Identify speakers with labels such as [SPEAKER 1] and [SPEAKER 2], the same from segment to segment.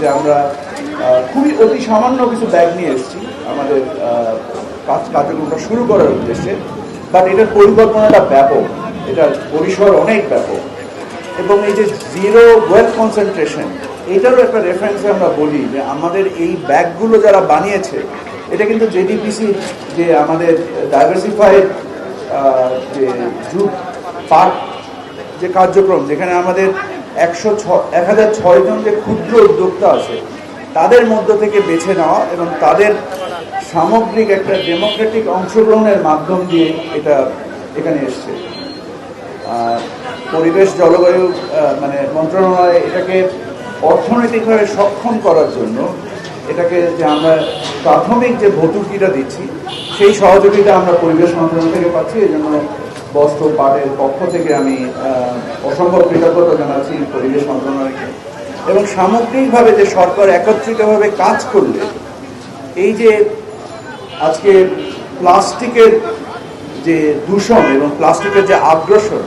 [SPEAKER 1] যে আমরা খুবই অতি সামান্য কিছু ব্যাগ নিয়ে এসেছি। আমাদের কাজ, কার্যক্রমটা শুরু করার উদ্দেশ্যে। বাট এটার পরিকল্পনাটা ব্যাপক। এটার পরিসর অনেক ব্যাপক। এবং এই যে জিরো ওয়েলথ কনসেন্ট্রেশন এটারও একটা রেফারেন্সে আমরা বলি যে আমাদের এই ব্যাগগুলো যারা বানিয়েছে, এটা কিন্তু জেডিপিসি যে আমাদের ডাইভার্সিফাইড যে জুট পার্ক যে কার্যক্রম, যেখানে আমাদের একশো ছ এক হাজার ছয়জন যে ক্ষুদ্র উদ্যোক্তা আছে, তাদের মধ্য থেকে বেছে নেওয়া এবং তাদের সামগ্রিক একটা ডেমোক্রেটিক অংশগ্রহণের মাধ্যম দিয়ে এটা এখানে এসছে। পরিবেশ জলবায়ু মানে মন্ত্রণালয় এটাকে অর্থনৈতিকভাবে সক্ষম করার জন্য এটাকে যে আমরা প্রাথমিক যে ভর্তুকিটা দিচ্ছি, সেই সহযোগিতা আমরা পরিবেশ মন্ত্রণালয় থেকে পাচ্ছি। এই জন্য বস্ত্র পাটের পক্ষ থেকে আমি অসম্ভব কৃতজ্ঞতা জানাচ্ছি পরিবেশ মন্ত্রণালয়কে। এবং সামগ্রিকভাবে যে সরকার একত্রিতভাবে কাজ করলে, এই যে আজকে প্লাস্টিকের যে দূষণ এবং প্লাস্টিকের যে আগ্রাসন,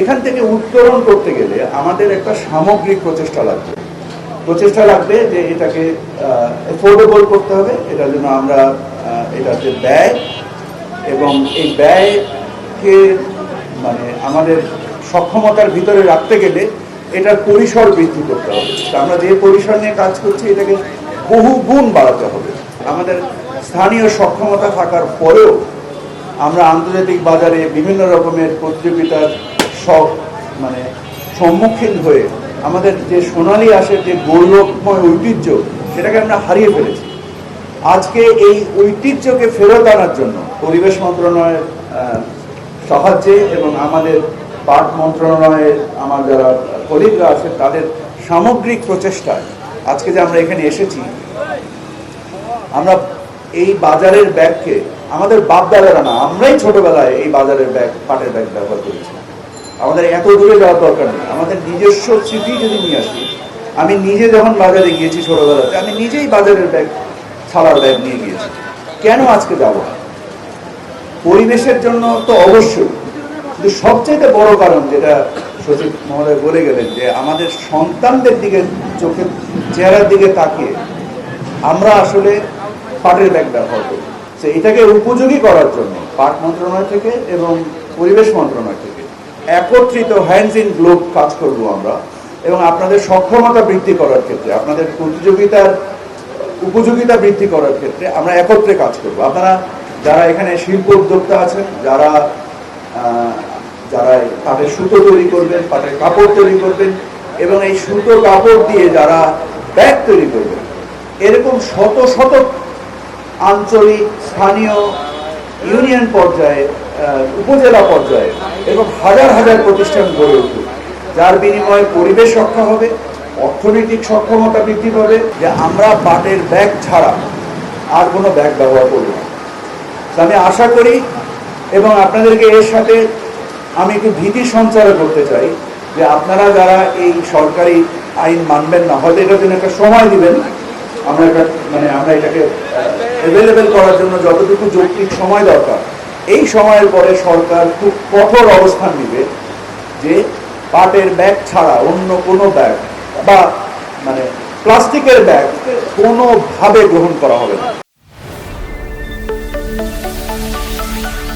[SPEAKER 1] এখান থেকে উত্তরণ করতে গেলে আমাদের একটা সামগ্রিক প্রচেষ্টা লাগবে। প্রচেষ্টা লাগবে যে এটাকে এফোর্ডেবল করতে হবে, এটার জন্য আমরা এটার যে ব্যয়, এবং এই ব্যয়কে মানে আমাদের সক্ষমতার ভিতরে রাখতে গেলে এটার পরিসর বৃদ্ধি করতে হবে। আমরা যে পরিসর নিয়ে কাজ করছি, এটাকে বহু গুণ বাড়াতে হবে। আমাদের স্থানীয় সক্ষমতা থাকার পরেও আমরা আন্তর্জাতিক বাজারে বিভিন্ন রকমের প্রতিযোগিতার সব মানে সম্মুখীন হয়ে আমাদের যে সোনালি আসের যে গৌরবময় ঐতিহ্য, সেটাকে আমরা হারিয়ে ফেলেছি। আজকে এই ঐতিহ্যকে ফেরত আনার জন্য পরিবেশ মন্ত্রণালয়ের সাহায্যে এবং আমাদের পাট মন্ত্রণালয়ের আমার যারা কলিগরা আছে, তাদের সামগ্রিক প্রচেষ্টায় আজকে যে আমরা এখানে এসেছি, আমরা এই বাজারের ব্যাগকে, আমাদের বাপ দাদারা না, আমরাই ছোটবেলায় এই বাজারের ব্যাগ, পাটের ব্যাগ ব্যবহার করেছি। আমাদের এত দূরে যাওয়ার দরকার নেই। আমাদের নিজস্ব স্মৃতি যদি নিয়ে আসি, আমি নিজে যখন বাজারে গিয়েছি ছোটবেলাতে, আমি নিজেই বাজারের ব্যাগ ছাড়ার ব্যাগ নিয়ে গিয়েছি। কেন আজকে যাব? না পরিবেশের জন্য তো অবশ্যই। কিন্তু সবচেয়ে বড় কারণ যেটা সচিব মহোদয় বলে গেলেন যে আমাদের সন্তানদের দিকে, চোখের চেহারার দিকে তাকিয়ে আমরা আসলে পাটের ব্যাগ ব্যবহার করি। তো এটাকে উপযোগী করার জন্য পাট মন্ত্রণালয় থেকে এবং পরিবেশ মন্ত্রণালয় থেকে একত্রিত হ্যান্ডস ইন গ্লোভ কাজ করব আমরা এবং আপনাদের সক্ষমতা বৃদ্ধি করার ক্ষেত্রে, আপনাদের প্রতিযোগিতার উপযোগিতা বৃদ্ধি করার ক্ষেত্রে আমরা একত্রে কাজ করব। আপনারা যারা এখানে শিল্প উদ্যোক্তা আছেন, যারা যারা পাটের সুতো তৈরি করবেন, পাটের কাপড় তৈরি করবেন, এবং এই সুতো কাপড় দিয়ে যারা ব্যাগ তৈরি করবেন, এরকম শত শত আঞ্চলিক স্থানীয় ইউনিয়ন পর্যায়ে উপজেলা পর্যায়ে এবং হাজার হাজার প্রতিষ্ঠান গড়ে উঠবে যার বিনিময়ে পরিবেশ রক্ষা হবে, অর্থনৈতিক সক্ষমতা বৃদ্ধি পাবে, যে আমরা পাটের ব্যাগ ছাড়া আর কোনো ব্যাগ ব্যবহার করব না। আমি আশা করি এবং আপনাদেরকে এর সাথে আমি একটু ভীতি সঞ্চার করতে চাই যে আপনারা যারা এই সরকারি আইন মানবেন না, হয়তো এটার জন্য একটা সময় দিবেন। আমরা একটা মানে আমরা এটাকে অ্যাভেলেবেল করার জন্য যতটুকু যৌক্তিক সময় দরকার, এই সময়ের পরে সরকার খুব কঠোর অবস্থান নিবে যে পাটের ব্যাগ ছাড়া অন্য কোনো ব্যাগ বা মানে প্লাস্টিকের ব্যাগ কোনোভাবে গ্রহণ করা হবে না। Bye.